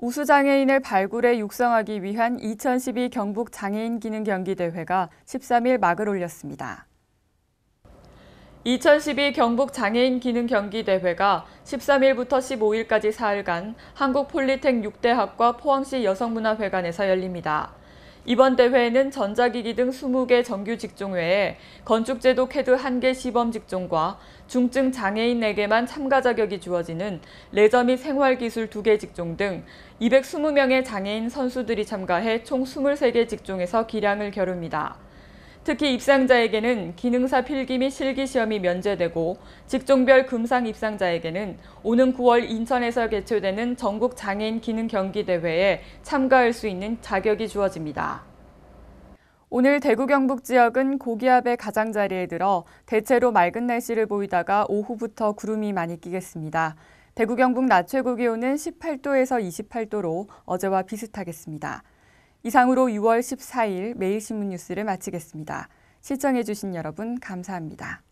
우수장애인을 발굴해 육성하기 위한 2012 경북 장애인 기능 경기 대회가 13일 막을 올렸습니다. 2012 경북 장애인 기능 경기 대회가 13일부터 15일까지 사흘간 한국 폴리텍 6대학과 포항시 여성문화회관에서 열립니다. 이번 대회에는 전자기기 등 20개 정규 직종 외에 건축제도 캐드 1개 시범 직종과 중증 장애인에게만 참가 자격이 주어지는 레저 및 생활기술 2개 직종 등 220명의 장애인 선수들이 참가해 총 23개 직종에서 기량을 겨룹니다. 특히 입상자에게는 기능사 필기 및 실기 시험이 면제되고 직종별 금상 입상자에게는 오는 9월 인천에서 개최되는 전국 장애인 기능 경기 대회에 참가할 수 있는 자격이 주어집니다. 오늘 대구 경북 지역은 고기압의 가장자리에 들어 대체로 맑은 날씨를 보이다가 오후부터 구름이 많이 끼겠습니다. 대구 경북 낮 최고 기온은 18도에서 28도로 어제와 비슷하겠습니다. 이상으로 6월 14일 매일신문 뉴스를 마치겠습니다. 시청해주신 여러분 감사합니다.